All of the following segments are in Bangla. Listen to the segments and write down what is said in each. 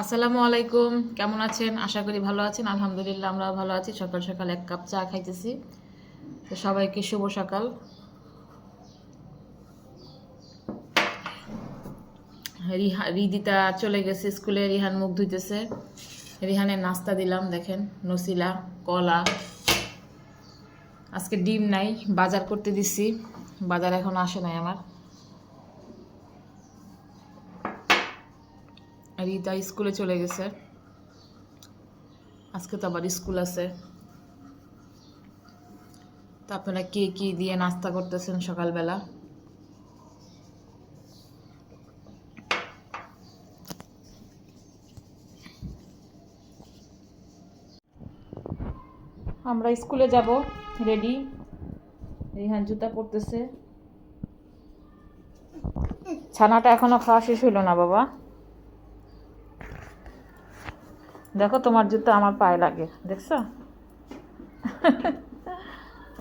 আসসালামু আলাইকুম। কেমন আছেন? আশা করি ভালো আছেন। আলহামদুলিল্লাহ আমরা ভালো আছি। সকাল সকাল এক কাপ চা খাইতেছি। তো সবাইকে শুভ সকাল। রিহা রিদিতা চলে গেছে স্কুলে। রিহান মুখ ধুইতেছে। রিহানের নাস্তা দিলাম, দেখেন। নসিলা, কলা। আজকে ডিম নাই। বাজার করতে দিছি। বাজার এখন আসে নাই আমার। রিতা স্কুলে চলে গেছে। আজকে তো আবার স্কুল আছে। তো আপনারা কে কি দিয়ে নাস্তা করতেছেন সকালবেলা? আমরা স্কুলে যাব, রেডি। রিহান জুতা পড়তেছে ছানাটা এখনও খাওয়া শেষ হইল না, বাবা। দেখো তোমার জুতো আমার পায়ে লাগে, দেখছ?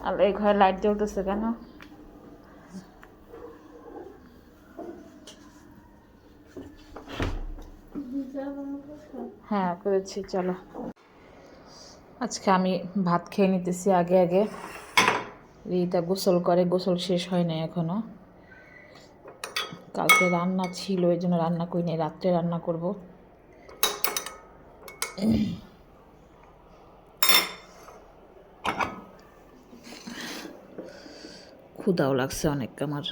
আর এই ঘরে লাইট জ্বলতেছে কেন? হ্যাঁ করেছি, চলো। আজকে আমি ভাত খেয়ে নিতেছি আগে আগে। রিতা গোসল করে, গোসল শেষ হয় না এখনও। কালকে রান্না ছিল, এই জন্য রান্না করিনি, রাত্রে রান্না করব। ক্ষুদাও লাগছে অনেক আমার।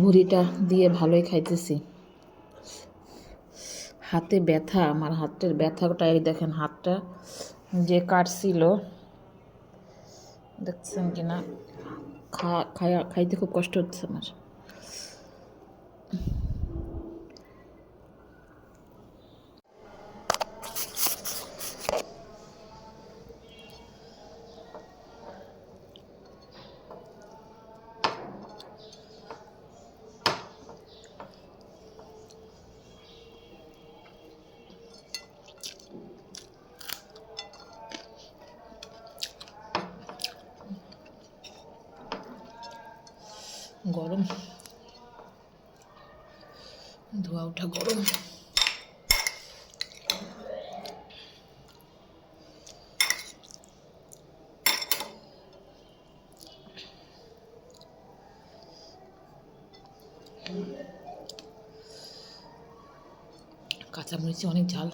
ভুড়িটা দিয়ে ভালোই খাইতেছি। হাতে ব্যথা, আমার হাতের ব্যথাটা, এই দেখেন হাতটা যে কাটছিল। দেখছেন কিনা? খা খাইতে খুব কষ্ট হচ্ছে আমার। গরম ধোয়া ওঠা গরম। কাঁচামরিচে অনেক ঝাল।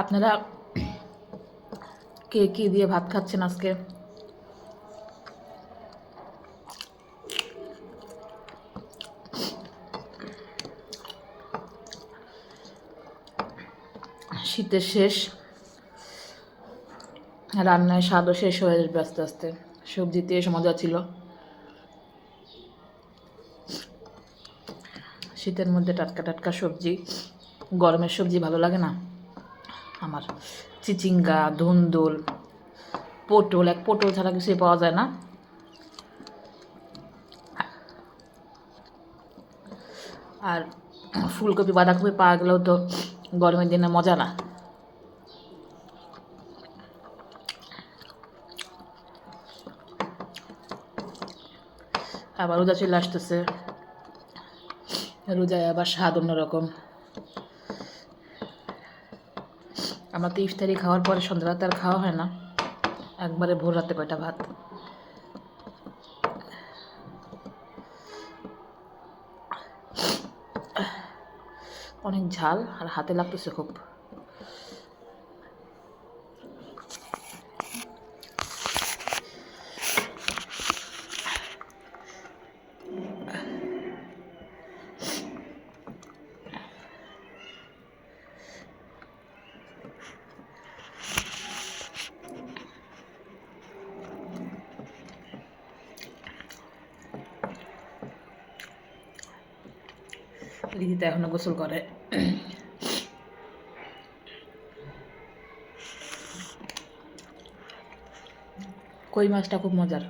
আপনারা কে কি দিয়ে ভাত খাচ্ছেন আজকে? শীতের শেষ। রান্নায় স্বাদও শেষ হয়ে যাবে আস্তে আস্তে। সবজিতে মজা ছিল। শীতের মধ্যে টাটকা টাটকা সবজি, গরমের সবজি ভালো লাগে না? আমার চিচিঙ্গা, ধুন্দুল, পটল, এক পটল ছাড়া কিছুই পাওয়া যায় না। আর ফুলকপি, বাঁধাকপি পাওয়া গেলেও তো গরমের দিনে মজা না। আবার রোজা চলে আসতেছে। রোজায় আবার স্বাদ অন্যরকম। আমরা তো ইফতারি খাওয়ার পরে সন্ধ্যাবেলা আর খাওয়া হয় না। একবারে ভোর রাতে কয়টা ভাত? অনেক ঝাল আর হাতে লাগতেছে খুব। দিদিতে এখনও গোসল করে। কই মাছটা খুব মজার।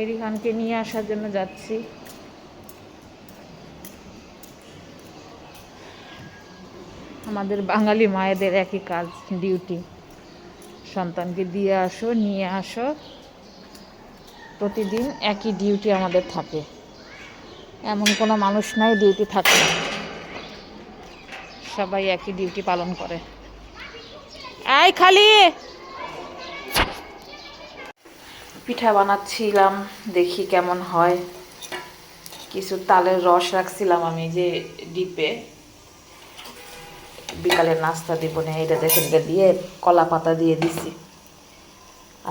এরি খানকে নিয়ে আসার জন্য যাচ্ছি। আমাদের বাঙালি মায়েদের একই কাজ, ডিউটি। সন্তানকে দিয়ে আসো, নিয়ে আসো। প্রতিদিন একই ডিউটি আমাদের থাকে। এমন কোনো মানুষ নাই ডিউটি থাকে সবাই একই ডিউটি পালন করে। আয় খালি! পিঠা বানাচ্ছিলাম, দেখি কেমন হয়। কিছু তালের রস রাখছিলাম আমি যে ডিপে। বিকালে নাস্তা দিব না এটা দেখেন এটা দিয়ে কলা পাতা দিয়ে দিছি।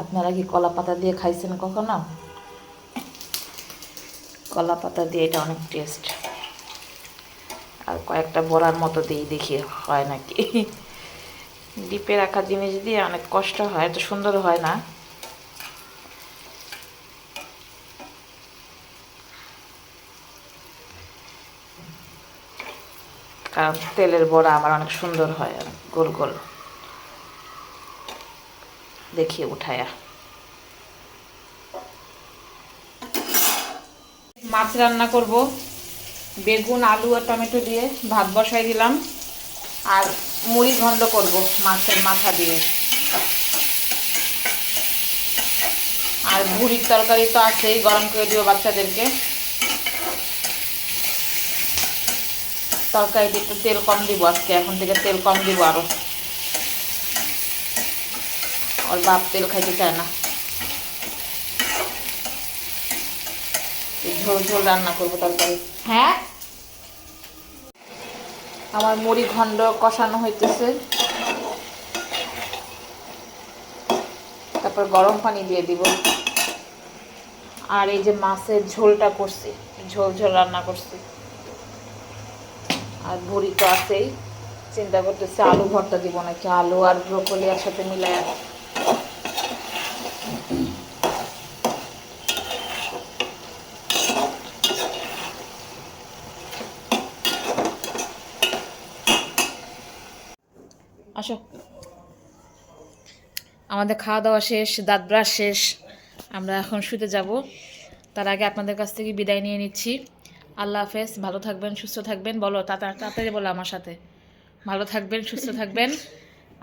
আপনারা কি কলা পাতা দিয়ে খাইছেন কখনো? কলা পাতা দিয়ে এটা অনেক টেস্ট আর কয়েকটা বড়ার মতো দিই দেখি, হয় নাকি? ডিপে রাখা জিনিস দিয়ে অনেক কষ্ট হয়, এত সুন্দর হয় না? কারণ তেলের বড়া আমার অনেক সুন্দর হয় গোল গোল। দেখি উঠায়া। মাছ রান্না করব। বেগুন, আলু আর টমেটো দিয়ে ভাত বসাই দিলাম। আর মুড়ি ঘন্ট করব মাছের মাথা দিয়ে। আর ভুড়ির তরকারি তো আছেই, গরম করে দিব বাচ্চাদেরকে। তরকারিতে একটু তেল কম দিব আজকে এখন থেকে তেল কম দিব আরও। ওর বাপ তেল খাইতে চায় না। ঝোল ঝোল রান্না করব তরকারি। হ্যাঁ? আমার মুড়ি ঘণ্ড কষানো হইতেছে। তারপর গরম পানি দিয়ে দিব। আর এই যে মাছের ঝোলটা করছি ঝোল ঝোল রান্না করছি। আর ভুড়ি তো আছেই। চিন্তা করতেছে আলু ভর্তা দিব নাকি? আলু আর ব্রোকলি একসাথে মিলাই আসো। আমাদের খাওয়া দাওয়া শেষ, দাঁত ব্রাশ শেষ। আমরা এখন শুতে যাব। তার আগে আপনাদের কাছ থেকে বিদায় নিয়ে নিচ্ছি। আল্লাহ হাফেজ ভালো থাকবেন সুস্থ থাকবেন। বলো তাড়াতাড়ি বলো আমার সাথে। ভালো থাকবেন সুস্থ থাকবেন।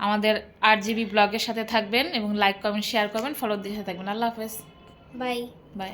আমাদের আর জিবি ব্লগের সাথে থাকবেন এবং লাইক কমেন্ট শেয়ার করবেন ফলো দিয়ে সাথে থাকবেন। আল্লাহ হাফেজ। Bye bye